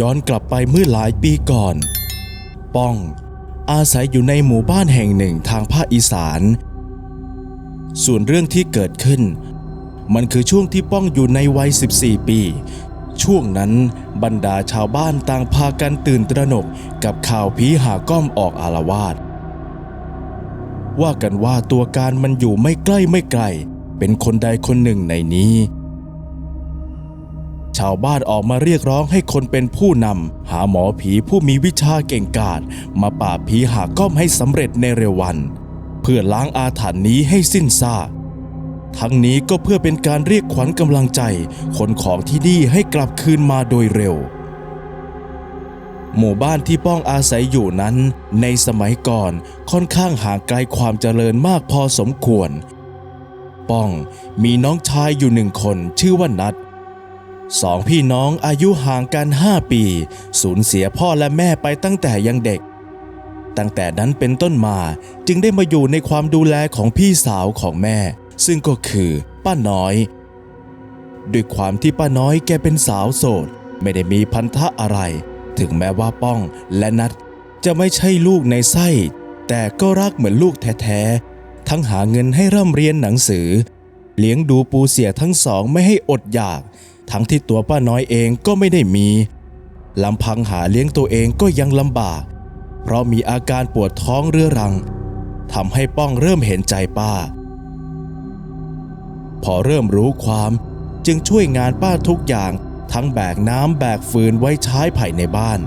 ย้อนกลับไปเมื่อหลายปีก่อน ป้อง อาศัยอยู่ในหมู่บ้านแห่งหนึ่งทางภาคอีสาน ส่วนเรื่องที่เกิดขึ้น มันคือช่วงที่ป้องอยู่ในวัย 14 ปี ช่วงนั้นบรรดาชาวบ้านต่างพากันตื่นตระหนกกับข่าวผีหาก้อมออกอารวาสว่ากันว่าตัวการมันอยู่ไม่ใกล้ไม่ไกล เป็นคนใดคนหนึ่งในนี้ ชาวบ้านออกมาเรียกร้องให้คนเป็นผู้นำหาหมอผีผู้มีวิชาเก่งกาจมาปราบผีหาก้อมให้สำเร็จในเร็ววัน เพื่อล้างอาถรรพ์นี้ให้สิ้นซากทั้งนี้ก็เพื่อเป็นการเรียกขวัญกำลังใจ คนของที่นี่ให้กลับคืนมาโดยเร็ว หมู่บ้านที่ป้องอาศัยอยู่นั้น ในสมัยก่อนค่อนข้างห่างไกลความเจริญมากพอสมควร ป้องมีน้องชายอยู่หนึ่งคนชื่อว่านัด สองพี่น้องอายุห่างกันห้าปี สูญเสียพ่อและแม่ไปตั้งแต่ยังเด็ก ตั้งแต่นั้นเป็นต้นมาจึงได้มาอยู่ในความดูแลของพี่สาวของแม่ ซึ่งก็คือป้าน้อย ด้วยความที่ป้าน้อยแกเป็นสาวโสด ไม่ได้มีพันธะอะไร ถึงแม้ว่าป้องและนัดจะไม่ใช่ลูกในไส้ แต่ก็รักเหมือนลูกแท้ๆ ทั้งหาเงินให้ร่ำเรียนหนังสือ เลี้ยงดูปูเสียทั้งสองไม่ให้อดอยาก ทั้งที่ตัวป้าน้อยเองก็ไม่ได้มีลำพังหาเลี้ยงตัวเองก็ยังลำบาก เพราะมีอาการปวดท้องเรื้อรังทำให้ป้องเริ่มเห็นใจป้า พอเริ่มรู้ความจึงช่วยงานป้าทุกอย่างทั้งแบกน้ำแบกฟืนไว้ใช้ภายในบ้าน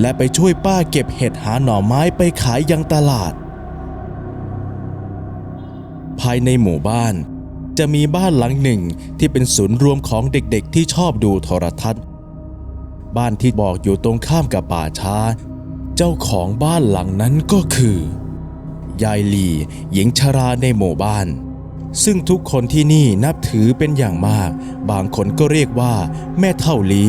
และไปช่วยป้าเก็บเห็ดหาหน่อไม้ไปขายยังตลาด ภายในหมู่บ้าน จะมีบ้านหลังหนึ่งที่เป็นศูนย์รวมของเด็กๆ ที่ชอบดูโทรทัศน์ บ้านที่บอกอยู่ตรงข้ามกับป่าช้า เจ้าของบ้านหลังนั้นก็คือ ยายลี หญิงชราในหมู่บ้าน ซึ่งทุกคนที่นี่นับถือเป็นอย่างมาก บางคนก็เรียกว่า แม่เท่าลี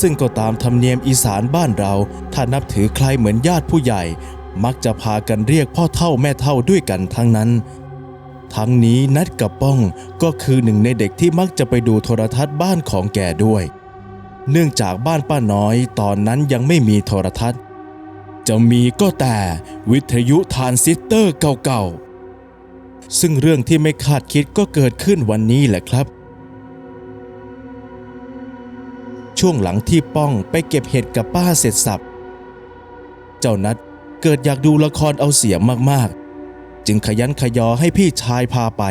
ซึ่งก็ตามธรรมเนียมอีสานบ้านเรา ถ้านับถือใครเหมือนญาติผู้ใหญ่ มักจะพากันเรียกพ่อเท่าแม่เท่าด้วยกันทั้งนั้น ทั้งนี้นัดกับป้องก็คือหนึ่งในเด็กที่มักจะไปดูโทรทัศน์บ้านของแกด้วย เนื่องจากบ้านป้าน้อยตอนนั้นยังไม่มีโทรทัศน์ จะมีก็แต่วิทยุทานซิสเตอร์เก่าๆ ซึ่งเรื่องที่ไม่คาดคิดก็เกิดขึ้นวันนี้แหละครับ ช่วงหลังที่ป้องไปเก็บเห็ดกับป้าเสร็จสับ เจ้านัดเกิดอยากดูละครเอาเสียมากๆ จึงขยันขยอให้พี่ชายพาไป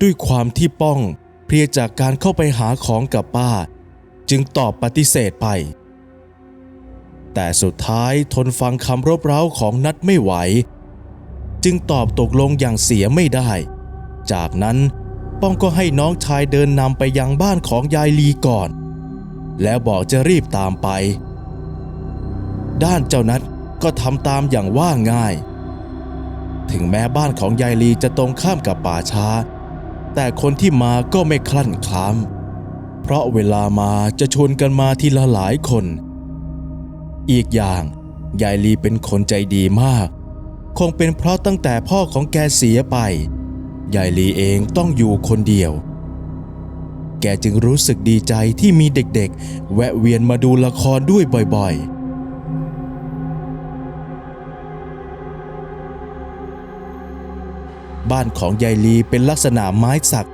ด้วยความที่ป้องเพลียจากการเข้าไปหาของกับป้า จึงตอบปฏิเสธไป แต่สุดท้ายทนฟังคำรบเร้าของนัดไม่ไหว จึงตอบตกลงอย่างเสียไม่ได้ จากนั้นป้องก็ให้น้องชายเดินนำไปยังบ้านของยายลีก่อน แล้วบอกจะรีบตามไป ด้านเจ้านัดก็ทำตามอย่างว่าง่าย ถึงแม้บ้านของยายลีจะตรงข้ามกับป่าช้า แต่คนที่มาก็ไม่คลั่นคล้ามเพราะเวลามาจะชวนกันมาทีละหลายคน อีกอย่างยายลีเป็นคนใจดีมาก คงเป็นเพราะตั้งแต่พ่อของแกเสียไป ยายลีเองต้องอยู่คนเดียว แกจึงรู้สึกดีใจที่มีเด็กๆ แวะเวียนมาดูละครด้วยบ่อยๆ บ้านของยายลีเป็นลักษณะไม้สัก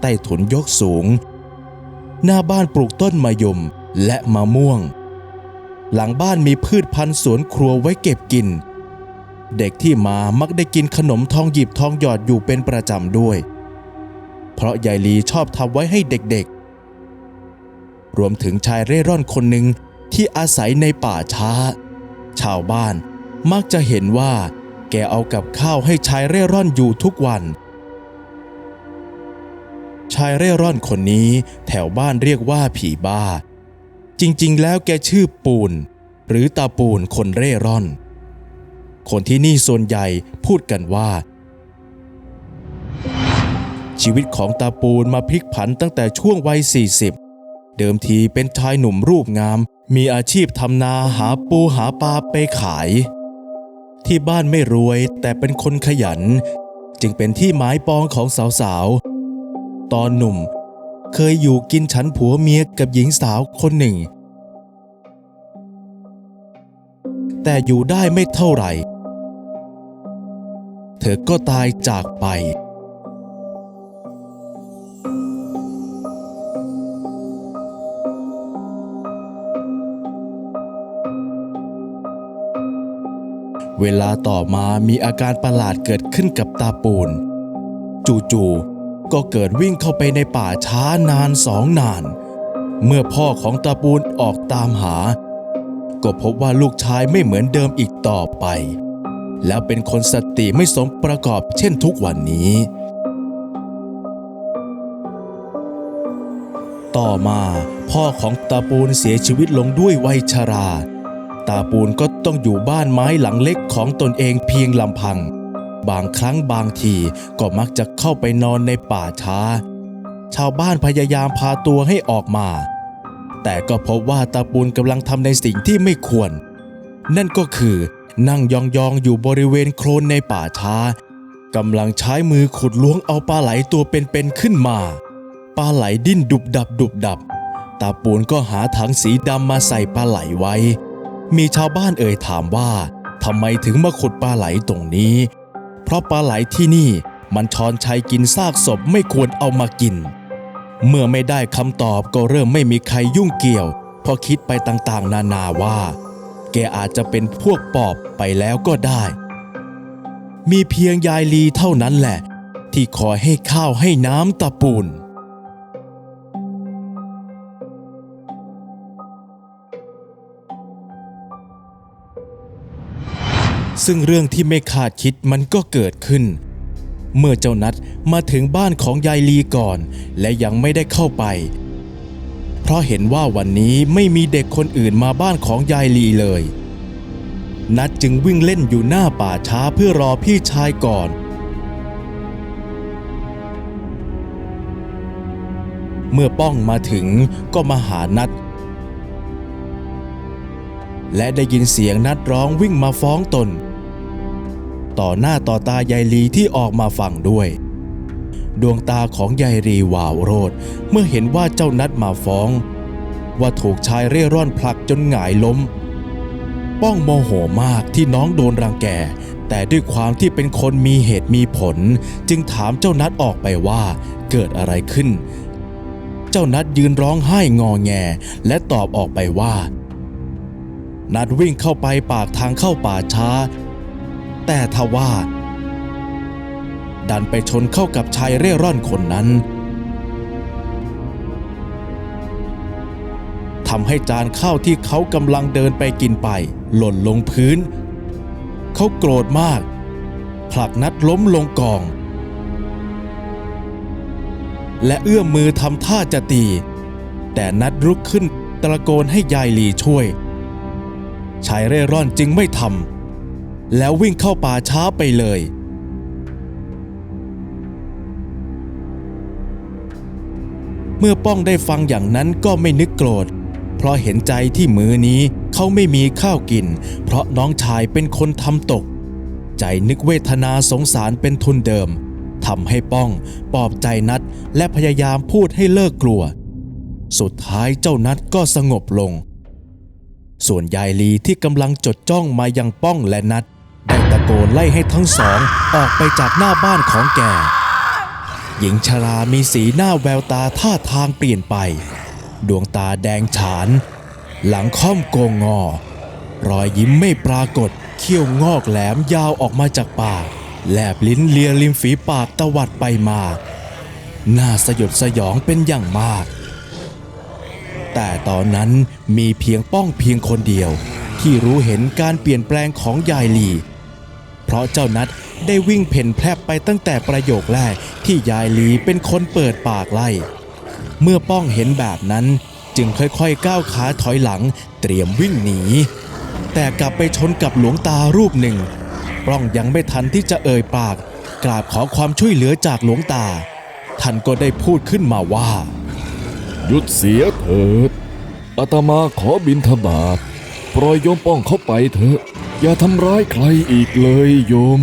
ใต้ถุนยกสูง หน้าบ้านปลูกต้นมะยมและมะม่วง หลังบ้านมีพืชพันธุ์สวนครัวไว้เก็บกิน เด็กที่มามักได้กินขนมทองหยิบทองหยอดอยู่เป็นประจำด้วย เพราะยายลีชอบทำไว้ให้เด็กๆ รวมถึงชายเร่ร่อนคนหนึ่งที่อาศัยในป่าช้า ชาวบ้านมักจะเห็นว่า แกเอากับข้าวให้ชายเร่ร่อนอยู่ทุกวัน ชายเร่ร่อนคนนี้แถวบ้านเรียกว่าผีบ้า จริงๆ แล้วแกชื่อปูน หรือตาปูนคนเร่ร่อน คนที่นี่ส่วนใหญ่พูดกันว่า ชีวิตของตาปูนมาพลิกผันตั้งแต่ช่วงวัย 40 เดิมทีเป็นชายหนุ่มรูปงาม มีอาชีพทำนาหาปูหาปลาไปขาย ที่บ้านไม่รวยแต่เป็นคนขยัน จึงเป็นที่หมายปองของสาวๆ ตอนหนุ่ม เคยอยู่กินฉันผัวเมียกับหญิงสาวคนหนึ่ง แต่อยู่ได้ไม่เท่าไหร่ เธอก็ตายจากไป เวลาต่อมามีอาการประหลาดเกิดขึ้นกับตาปูน จู่ๆก็เกิดวิ่งเข้าไปในป่าช้านานสองนาน เมื่อพ่อของตาปูนออกตามหา ก็พบว่าลูกชายไม่เหมือนเดิมอีกต่อไป แล้วเป็นคนสติไม่สมประกอบเช่นทุกวันนี้ ต่อมาพ่อของตาปูนเสียชีวิตลงด้วยวัยชราตาปูนก็ ต้องอยู่บ้านไม้หลังเล็กของตนเองเพียงลำพัง บางครั้งบางทีก็มักจะเข้าไปนอนในป่าช้า ชาวบ้านพยายามพาตัวให้ออกมา แต่ก็พบว่าตาปูนกำลังทำในสิ่งที่ไม่ควร นั่นก็คือนั่งยองๆอยู่บริเวณโคลนในป่าช้ากำลังใช้มือขุดล้วงเอาปลาไหลตัวเป็นๆขึ้นมา ปลาไหลดิ้นดุบดับดุบดับ ตาปูนก็หาถังสีดำมาใส่ปลาไหลไว้ มีชาวบ้านเอ่ยถามว่าทำไมถึงมาขุดปลาไหลตรงนี้ เพราะปลาไหลที่นี่มันชอนชัยกินซากศพไม่ควรเอามากิน เมื่อไม่ได้คำตอบก็เริ่มไม่มีใครยุ่งเกี่ยวเพอคิดไปต่างๆ นานาว่า แกอาจจะเป็นพวกปอบไปแล้วก็ได้ มีเพียงยายลีเท่านั้นแหละ ที่คอยให้ข้าวให้น้ำตาปูน ซึ่งเรื่องที่ไม่คาดคิดมันก็เกิดขึ้น เมื่อเจ้านัดมาถึงบ้านของยายลีก่อน และยังไม่ได้เข้าไป เพราะเห็นว่าวันนี้ไม่มีเด็กคนอื่นมาบ้านของยายลีเลย นัดจึงวิ่งเล่นอยู่หน้าป่าช้าเพื่อรอพี่ชายก่อนเมื่อป้องมาถึงก็มาหานัด และได้ยินเสียงนัดร้องวิ่งมาฟ้องตน ต่อหน้าต่อตายายลีที่ออกมาฟังด้วย ดวงตาของยายรีวาวโรดเมื่อเห็นว่าเจ้านัดมาฟ้อง ว่าถูกชายเร่ร่อนผลักจนหงายล้ม ป้องโมโหมากที่น้องโดนรังแก แต่ด้วยความที่เป็นคนมีเหตุมีผล จึงถามเจ้านัดออกไปว่าเกิดอะไรขึ้น เจ้านัดยืนร้องไห้งอแง และตอบออกไปว่า นัดวิ่งเข้าไปปากทางเข้าป่าช้า แต่ทว่า ดันไปชนเข้ากับชายเร่ร่อนคนนั้นทำให้จานข้าวที่เขากำลังเดินไปกินไป หล่นลงพื้น เขาโกรธมาก ผลักนัดล้มลงกอง และเอื้อมมือทำท่าจะตี แต่นัดลุกขึ้นตะโกนให้ยายลีช่วย ชายเร่ร่อนจึงไม่ทำ แล้ววิ่งเข้าป่าช้าไปเลย เมื่อป้องได้ฟังอย่างนั้นก็ไม่นึกโกรธ เพราะเห็นใจที่มือนี้เขาไม่มีข้าวกิน เพราะน้องชายเป็นคนทำตก ใจนึกเวทนาสงสารเป็นทุนเดิมทำให้ป้องปลอบใจนัดและพยายามพูดให้เลิกกลัว สุดท้ายเจ้านัดก็สงบลง ส่วนยายลีที่กำลังจดจ้องมายังป้องและนัด ได้ตะโกนไล่ให้ทั้งสองออกไปจากหน้าบ้านของแก หญิงชรามีสีหน้าแววตาท่าทางเปลี่ยนไป ดวงตาแดงฉาน หลังค่อมโกงงอ รอยยิ้มไม่ปรากฏ เขี้ยวงอกแหลมยาวออกมาจากปาก แลบลิ้นเลียริมฝีปากตวัดไปมาน่าสยดสยองเป็นอย่างมาก แต่ตอนนั้นมีเพียงป้องเพียงคนเดียว ที่รู้เห็นการเปลี่ยนแปลงของยายลี ราะเจ้านัดได้วิ่งเพ่นแพรบไปตั้งแต่ประโยคแรกที่ยายหลีเป็นคนเปิดปากไล่ เมื่อป้องเห็นแบบนั้น จึงค่อยๆ ก้าวขาถอยหลัง เตรียมวิ่งหนี แต่กลับไปชนกับหลวงตารูปหนึ่ง ป้องยังไม่ทันที่จะเอ่ยปาก กราบขอความช่วยเหลือจากหลวงตา ท่านก็ได้พูดขึ้นมาว่า หยุดเสียเถิดอาตมาขอบินทบาทปล่อยโยมป้องเขาไปเถอะ อย่าทำร้ายใครอีกเลยโยม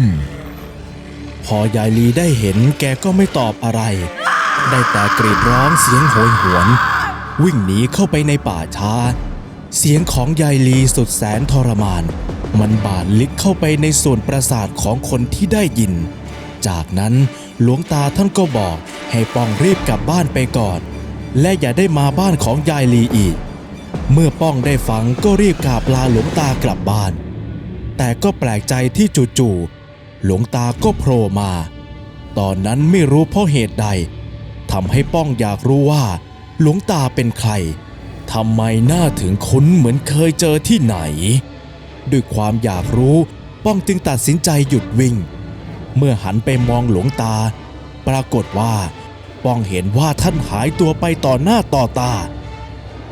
พอยายลีได้เห็นแกก็ไม่ตอบอะไร ได้แต่กรีดร้องเสียงโหยหวน วิ่งหนีเข้าไปในป่าช้า เสียงของยายลีสุดแสนทรมาน มันบาดลึกเข้าไปในส่วนประสาทของคนที่ได้ยิน จากนั้นหลวงตาท่านก็บอกให้ป้องรีบกลับบ้านไปก่อน และอย่าได้มาบ้านของยายลีอีก เมื่อป้องได้ฟังก็รีบกราบลาหลวงตากลับบ้าน แต่ก็แปลกใจที่จู่ๆหลวงตาก็โผล่มา ตอนนั้นไม่รู้เพราะเหตุใดทำให้ป้องอยากรู้ว่า หลวงตาเป็นใครทำไมหน้าถึงคุ้นเหมือนเคยเจอที่ไหน ด้วยความอยากรู้ป้องจึงตัดสินใจหยุดวิ่ง เมื่อหันไปมองหลวงตา ปรากฏว่า ป้องเห็นว่าท่านหายตัวไปต่อหน้าต่อตา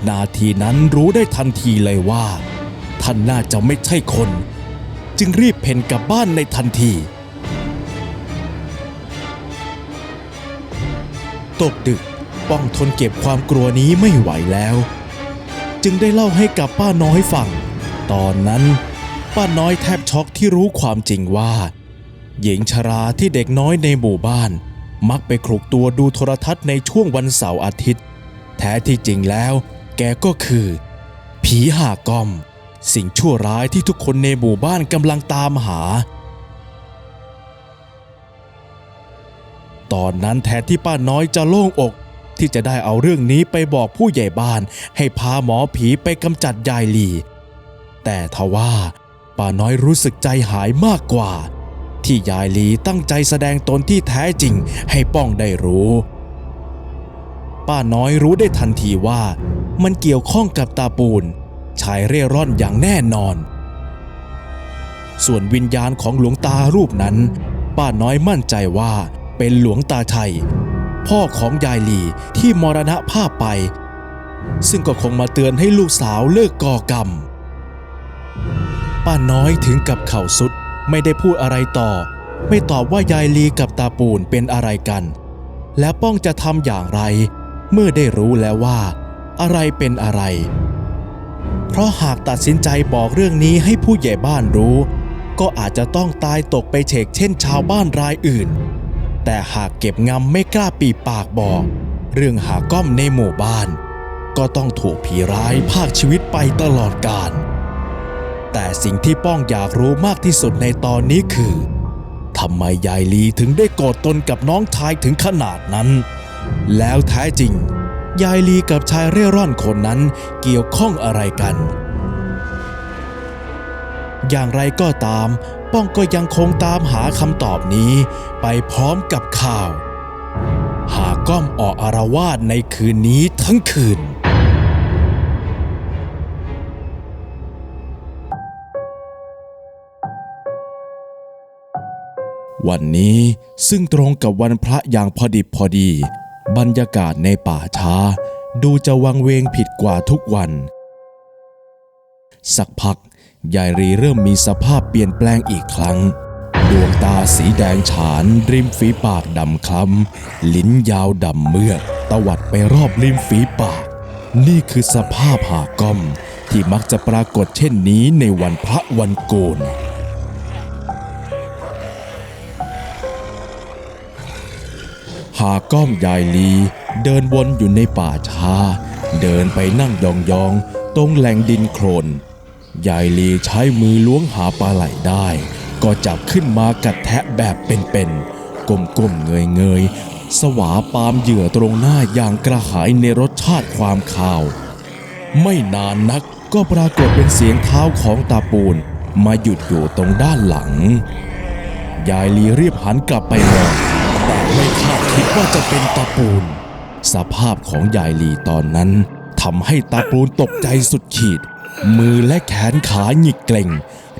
นาทีนั้นรู้ได้ทันทีเลยว่า ท่านน่าจะไม่ใช่คน จึงรีบเพ่นกลับบ้านในทันที ตกดึกป้องทนเก็บความกลัวนี้ไม่ไหวแล้ว จึงได้เล่าให้กับป้าน้อยฟัง ตอนนั้น ป้าน้อยแทบช็อกที่รู้ความจริงว่า หญิงชราที่เด็กน้อยในหมู่บ้าน มักไปคลุกตัวดูโทรทัศน์ในช่วงวันเสาร์อาทิตย์ แท้ที่จริงแล้ว แกก็คือ ผีหากอม สิ่งชั่วร้ายที่ทุกคนในหมู่บ้านกำลังตามหา ตอนนั้นแทนที่ป้าน้อยจะโล่งอก ที่จะได้เอาเรื่องนี้ไปบอกผู้ใหญ่บ้าน ให้พาหมอผีไปกำจัดยายลี แต่ทว่าป้าน้อยรู้สึกใจหายมากกว่า ที่ยายลีตั้งใจแสดงตนที่แท้จริงให้ป้องได้รู้ป้าน้อยรู้ได้ทันทีว่ามันเกี่ยวข้องกับตาปูน ชายเร่ร่อนอย่างแน่นอน ส่วนวิญญาณของหลวงตารูปนั้น ป้าน้อยมั่นใจว่าเป็นหลวงตาชัย พ่อของยายลีที่มรณภาพไป ซึ่งก็คงมาเตือนให้ลูกสาวเลิกก่อกรรม ป้าน้อยถึงกับเข่าสุดไม่ได้พูดอะไรต่อ ไม่ตอบว่ายายลีกับตาปูนเป็นอะไรกัน และป้องจะทำอย่างไร เมื่อได้รู้แล้วว่า อะไรเป็นอะไร ราะหากตัดสินใจบอกเรื่องนี้ให้ผู้ใหญ่บ้านรู้ ก็อาจจะต้องตายตกไปเฉกเช่นชาวบ้านรายอื่น แต่หากเก็บงำไม่กล้าปีปากบอก เรื่องหาก้อมในหมู่บ้าน ก็ต้องถูกผีร้ายภาคชีวิตไปตลอดกาลแต่สิ่งที่ป้องอยากรู้มากที่สุดในตอนนี้คือทำไมยายลีถึงได้โกรธตนกับน้องชายถึงขนาดนั้น แล้วแท้จริง ยายลีกับชายเร่ร่อนคนนั้นเกี่ยวข้องอะไรกัน อย่างไรก็ตาม ป้องก็ยังคงตามหาคำตอบนี้ ไปพร้อมกับข่าว หาก้อมออกอารวาสในคืนนี้ทั้งคืนวันนี้ซึ่งตรงกับวันพระอย่างพอดิบพอดี บรรยากาศในป่าช้า ดูจะวังเวงผิดกว่าทุกวัน สักพักยายรีเริ่มมีสภาพเปลี่ยนแปลงอีกครั้ง ดวงตาสีแดงฉาน ริมฝีปากดำคล้ำ ลิ้นยาวดำเมือกตวัดไปรอบริมฝีปาก นี่คือสภาพหากอมที่มักจะปรากฏเช่นนี้ในวันพระวันโกน หาก้อมยายลีเดินวนอยู่ในป่าช้า เดินไปนั่งยองๆ ตรงแหล่งดินโคลนยายลีใช้มือล้วงหาปลาไหลได้ ก็จับขึ้นมากัดแทะแบบเป็นๆก้มๆเงยๆ สวาปามเหยื่อตรงหน้าอย่างกระหายในรสชาติความคาว ไม่นานนักก็ปรากฏเป็นเสียงเท้าของตาปูนมาหยุดอยู่ตรงด้านหลัง ยายลีรีบหันกลับไปมอง ว่าจะเป็นตาปูน สภาพของยายลีตอนนั้นทำให้ตาปูนตกใจสุดขีด มือและแขนขาหงิกเกร็ง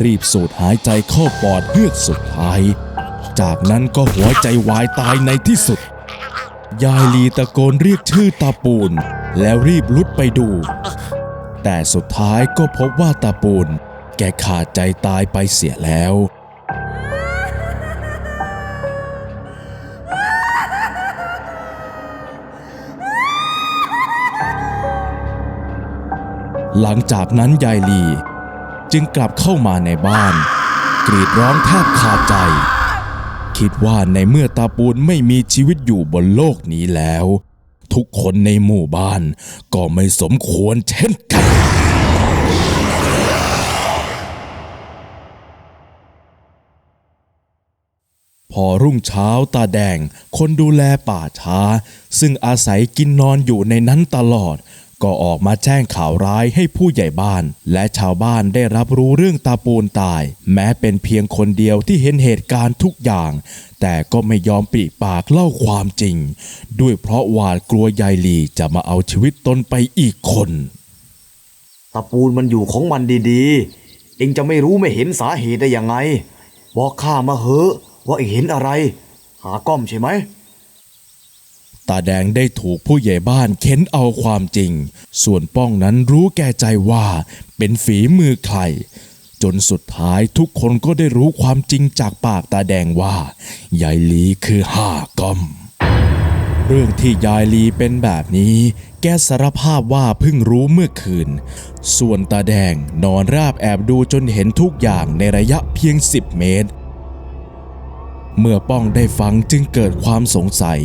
รีบสูดหายใจเข้าปอดเฮือกสุดท้าย จากนั้นก็หัวใจวายตายในที่สุด ยายลีตะโกนเรียกชื่อตาปูน แล้วรีบลุดไปดู แต่สุดท้ายก็พบว่าตาปูน แกขาดใจตายไปเสียแล้ว หลังจากนั้นยายลี จึงกลับเข้ามาในบ้าน กรีดร้องแทบขาดใจ คิดว่าในเมื่อตาปูนไม่มีชีวิตอยู่บนโลกนี้แล้ว ทุกคนในหมู่บ้านก็ไม่สมควรเช่นกัน พอรุ่งเช้าตาแดงคนดูแลป่าช้า ซึ่งอาศัยกินนอนอยู่ในนั้นตลอด ก็ออกมาแจ้งข่าวร้ายให้ผู้ใหญ่บ้าน และชาวบ้านได้รับรู้เรื่องตาปูนตาย แม้เป็นเพียงคนเดียวที่เห็นเหตุการณ์ทุกอย่าง แต่ก็ไม่ยอมปริปากเล่าความจริง ด้วยเพราะหวาดกลัวยายลีจะมาเอาชีวิตตนไปอีกคนตะปูนมันอยู่ของมันดีๆ เองจะไม่รู้ไม่เห็นสาเหตุได้ยังไงบอกข้ามาเหอะว่าเองเห็นอะไร หาก้อมใช่ไหม ตาแดงได้ถูกผู้ใหญ่บ้านเค้นเอาความจริง ส่วนป้องนั้นรู้แก่ใจว่าเป็นฝีมือใคร จนสุดท้ายทุกคนก็ได้รู้ความจริงจากปากตาแดงว่ายายลีคือห้ากอม เรื่องที่ยายลีเป็นแบบนี้ แกสารภาพว่าเพิ่งรู้เมื่อคืน ส่วนตาแดงนอนราบแอบดูจนเห็นทุกอย่างในระยะเพียง 10 เมตรเมื่อป้องได้ฟังจึงเกิดความสงสัย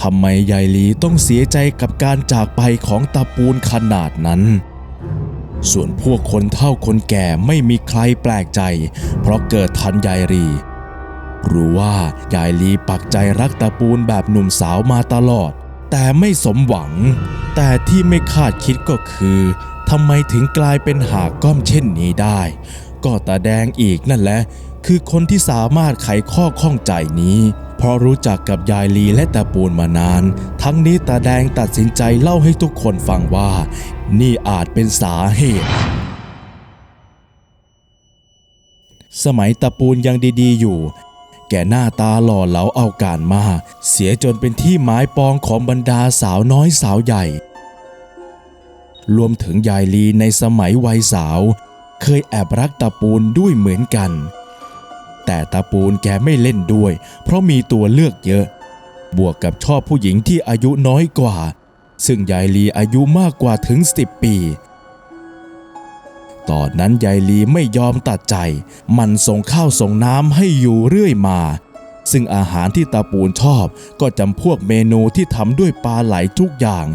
ทำไมยายลีต้องเสียใจกับการจากไปของตาปูนขนาดนั้น ส่วนพวกคนเฒ่าคนแก่ไม่มีใครแปลกใจ เพราะเกิดทันยายรีรู้ว่ายายลีปักใจรักตาปูนแบบหนุ่มสาวมาตลอด แต่ไม่สมหวัง แต่ที่ไม่คาดคิดก็คือทำไมถึงกลายเป็นหากก้อมเช่นนี้ได้ ก็ตาแดงอีกนั่นแหละ คือคนที่สามารถไขข้อข้องใจนี้ เพราะรู้จักกับยายลีและตาปูนมานาน ทั้งนี้ตาแดงตัดสินใจเล่าให้ทุกคนฟังว่า นี่อาจเป็นสาเหตุสมัยตาปูนยังดีๆอยู่ แกหน้าตาหล่อเหลาเอาการมาก เสียจนเป็นที่หมายปองของบรรดาสาวน้อยสาวใหญ่ รวมถึงยายลีในสมัยวัยสาว เคยแอบรักตาปูนด้วยเหมือนกัน แต่ตาปูนแกไม่เล่นด้วย เพราะมีตัวเลือกเยอะ บวกกับชอบผู้หญิงที่อายุน้อยกว่า ซึ่งยายลีอายุมากกว่าถึง10ปี ตอนนั้นยายลีไม่ยอมตัดใจ มันส่งข้าวส่งน้ำให้อยู่เรื่อยมา ซึ่งอาหารที่ตาปูนชอบก็จำพวกเมนูที่ทำด้วยปลาไหลทุกอย่าง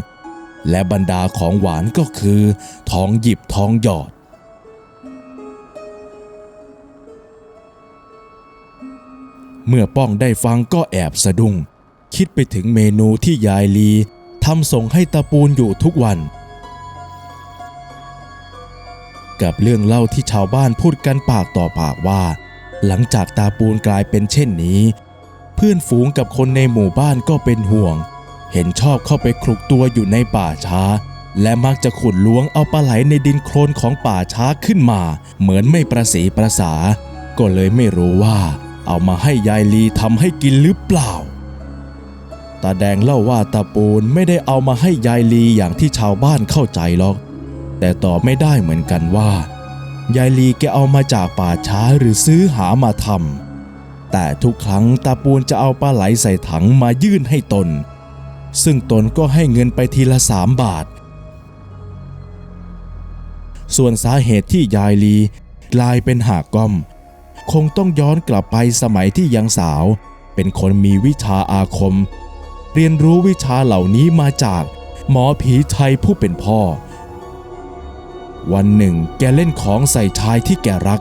และบรรดาของหวานก็คือ ทองหยิบทองหยอด เมื่อป้องได้ฟังก็แอบสะดุ้ง คิดไปถึงเมนูที่ยายลีทำส่งให้ตาปูนอยู่ทุกวัน กับเรื่องเล่าที่ชาวบ้านพูดกันปากต่อปากว่า หลังจากตาปูนกลายเป็นเช่นนี้ เพื่อนฝูงกับคนในหมู่บ้านก็เป็นห่วง เห็นชอบเข้าไปคลุกตัวอยู่ในป่าช้า และมักจะขุดล้วงเอาปลาไหลในดินโคลนของป่าช้าขึ้นมา เหมือนไม่ประสีประสา ก็เลยไม่รู้ว่า เอามาให้ยายลีทำให้กินหรือเปล่า ตาแดงเล่าว่าตาปูนไม่ได้เอามาให้ยายลีอย่างที่ชาวบ้านเข้าใจหรอก แต่ตอบไม่ได้เหมือนกันว่า ยายลีแกเอามาจากป่าช้าหรือซื้อหามาทำแต่ทุกครั้งตาปูนจะเอาปลาไหลใส่ถังมายื่นให้ตน ซึ่งตนก็ให้เงินไปทีละสามบาท ส่วนสาเหตุที่ยายลีกลายเป็นหากก้อม คงต้องย้อนกลับไปสมัยที่ยังสาว เป็นคนมีวิชาอาคม เรียนรู้วิชาเหล่านี้มาจาก หมอผีไทยผู้เป็นพ่อ วันหนึ่งแกเล่นของใส่ชายที่แกรัก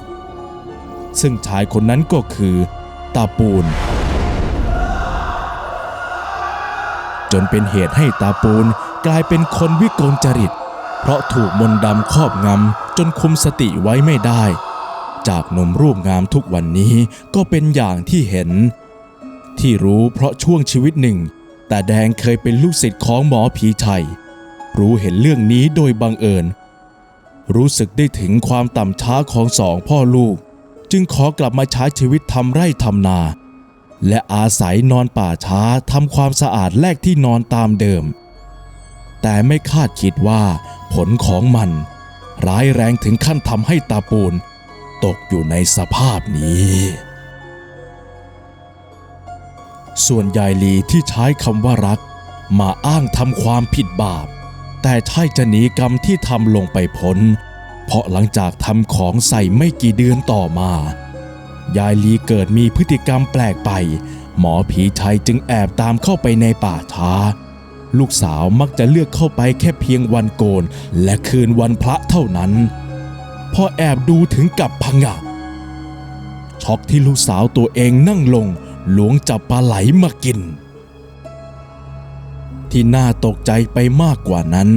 ซึ่งชายคนนั้นก็คือตาปูน จนเป็นเหตุให้ตาปูนกลายเป็นคนวิกลจริต เพราะถูกมนต์ดำครอบงำจนคุมสติไว้ไม่ได้ จากหนุ่มรูปงามทุกวันนี้ก็เป็นอย่างที่เห็น ที่รู้เพราะช่วงชีวิตหนึ่ง แต่แดงเคยเป็นลูกศิษย์ของหมอผีชัย รู้เห็นเรื่องนี้โดยบังเอิญ รู้สึกได้ถึงความต่ำช้าของสองพ่อลูก จึงขอกลับมาใช้ชีวิตทำไร่ทำนา และอาศัยนอนป่าช้าทำความสะอาดแลกที่นอนตามเดิม แต่ไม่คาดคิดว่า ผลของมัน ร้ายแรงถึงขั้นทำให้ตาปูน ตกอยู่ในสภาพนี้ ส่วนยายลีที่ใช้คำว่ารัก มาอ้างทำความผิดบาป แต่ใช่จะหนีกรรมที่ทำลงไปพ้น เพราะหลังจากทำของใส่ไม่กี่เดือนต่อมา ยายลีเกิดมีพฤติกรรมแปลกไป หมอผีชัยจึงแอบตามเข้าไปในป่าช้าลูกสาวมักจะเลือกเข้าไปแค่เพียงวันโกน และคืนวันพระเท่านั้น พอแอบดูถึงกับพังะช็อกที่ลูกสาวตัวเองนั่งลงหลวงจับปลาไหลมากิน ที่น่าตกใจไปมากกว่านั้น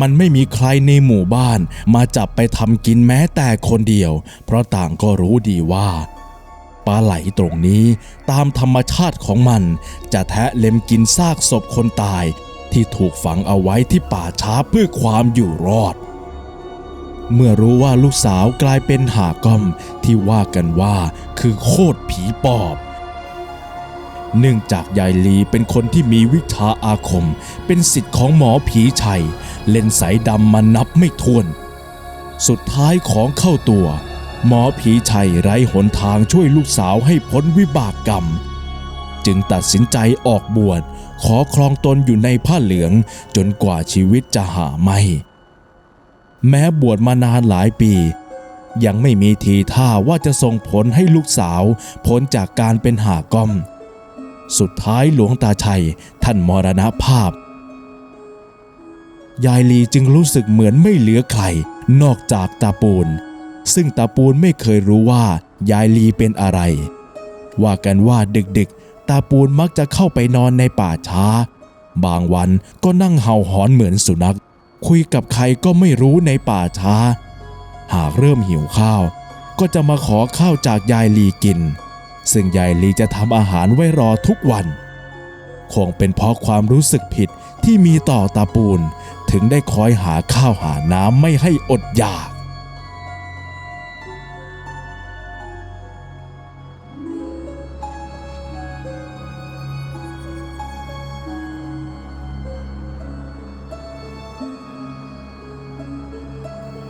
มันไม่มีใครในหมู่บ้านมาจับไปทำกินแม้แต่คนเดียว เพราะต่างก็รู้ดีว่าปลาไหลตรงนี้ตามธรรมชาติของมัน จะแทะเล็มกินซากศพคนตาย ที่ถูกฝังเอาไว้ที่ป่าช้าเพื่อความอยู่รอด เมื่อรู้ว่าลูกสาวกลายเป็นหากอมที่ว่ากันว่าคือโคตรผีปอบ เนื่องจากยายลีเป็นคนที่มีวิชาอาคม เป็นสิทธิ์ของหมอผีชัย เล่นสายดำมานับไม่ถ้วน สุดท้ายของเข้าตัว หมอผีชัยไร้หนทางช่วยลูกสาวให้พ้นวิบากกรรม จึงตัดสินใจออกบวชขอครองตนอยู่ในผ้าเหลืองจนกว่าชีวิตจะหาไม่ แม้บวชมานานหลายปี ยังไม่มีทีท่าว่าจะส่งผลให้ลูกสาวพ้นจากการเป็นหากอม สุดท้ายหลวงตาชัยท่านมรณภาพ ยายลีจึงรู้สึกเหมือนไม่เหลือใครนอกจากตาปูน ซึ่งตาปูนไม่เคยรู้ว่ายายลีเป็นอะไร ว่ากันว่าดึกๆ ตาปูนมักจะเข้าไปนอนในป่าช้า บางวันก็นั่งเห่าหอนเหมือนสุนัข คุยกับใครก็ไม่รู้ในป่าช้า หากเริ่มหิวข้าว ก็จะมาขอข้าวจากยายลีกิน ซึ่งยายลีจะทำอาหารไว้รอทุกวัน คงเป็นเพราะความรู้สึกผิดที่มีต่อตาปูน ถึงได้คอยหาข้าวหาน้ำไม่ให้อดอยาก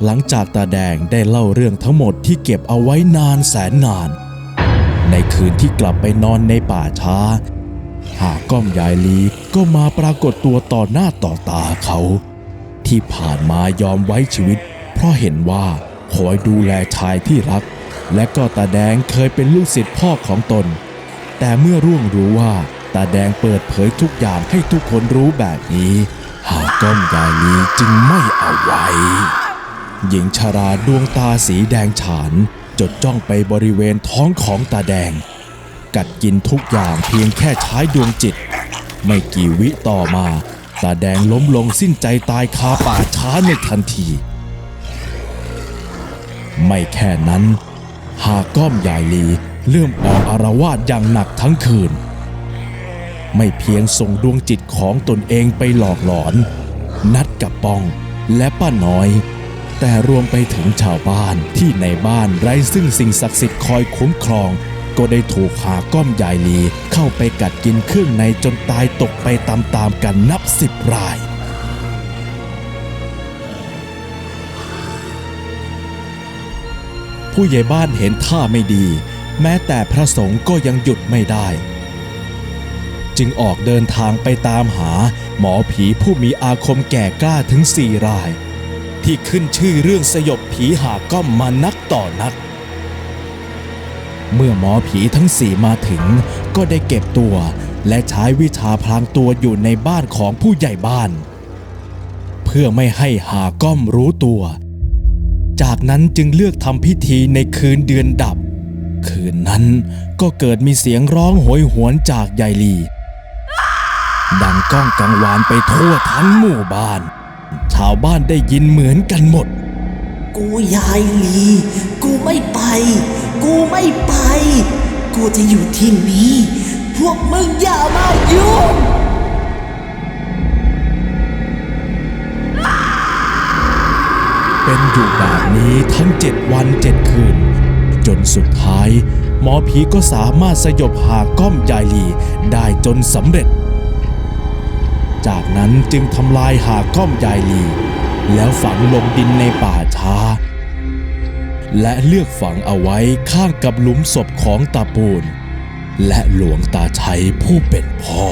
หลังจากตาแดงได้เล่าเรื่องทั้งหมดที่เก็บเอาไว้นานแสนนาน ในคืนที่กลับไปนอนในป่าช้า หากก้อมยายลีก็มาปรากฏตัวต่อหน้าต่อตาเขา ที่ผ่านมายอมไว้ชีวิต เพราะเห็นว่าคอยดูแลชายที่รัก และก็ตาแดงเคยเป็นลูกศิษย์พ่อของตน แต่เมื่อร่วงรู้ว่าตาแดงเปิดเผยทุกอย่างให้ทุกคนรู้แบบนี้ หากก้อมยายลีจึงไม่เอาไว้ หญิงชาราดวงตาสีแดงฉาน จดจ้องไปบริเวณท้องของตาแดง กัดกินทุกอย่างเพียงแค่ใช้ดวงจิต ไม่กี่วิต่อมา ตาแดงล้มลงสิ้นใจตายคาป่าช้าในทันที ไม่แค่นั้น หาก้อมยายลีเริ่มออกอารวาสอย่างหนักทั้งคืน ไม่เพียงส่งดวงจิตของตนเองไปหลอกหลอน นัดกับปองและป้าน้อย แต่รวมไปถึงชาวบ้านที่ในบ้านไร้ซึ่งสิ่งศักดิ์สิทธิ์คอยคุ้มครอง ก็ได้ถูกหาก้อมยายลีเข้าไปกัดกินเครื่องในจนตายตกไปตามๆกันนับสิบรายผู้ใหญ่บ้านเห็นท่าไม่ดี แม้แต่พระสงฆ์ก็ยังหยุดไม่ได้ จึงออกเดินทางไปตามหา หมอผีผู้มีอาคมแก่กล้าถึงสี่ราย ที่ขึ้นชื่อเรื่องสยบผีหาก้อมมานักต่อนัก เมื่อหมอผีทั้งสี่มาถึง ก็ได้เก็บตัว และใช้วิชาพลางตัวอยู่ในบ้านของผู้ใหญ่บ้าน เพื่อไม่ให้หาก้อมรู้ตัว จากนั้นจึงเลือกทำพิธีในคืนเดือนดับ คืนนั้นก็เกิดมีเสียงร้องโหยหวนจากยายลีดังก้องกังวานไปทั่วทั้งหมู่บ้าน ชาวบ้านได้ยินเหมือนกันหมด กูยายลี กูไม่ไป กูไม่ไป กูจะอยู่ที่นี่ พวกมึงอย่ามายุ่งเป็นอยู่แบบนี้ทั้งเจ็ดวันเจ็ดคืน จนสุดท้าย หมอผีก็สามารถสยบหาก้อมยายลีได้จนสำเร็จ จากนั้นจึงทำลายหาก้อมยายลี แล้วฝังลงดินในป่าช้า และเลือกฝังเอาไว้ข้างกับหลุมศพของตาปูน และหลวงตาชัยผู้เป็นพ่อ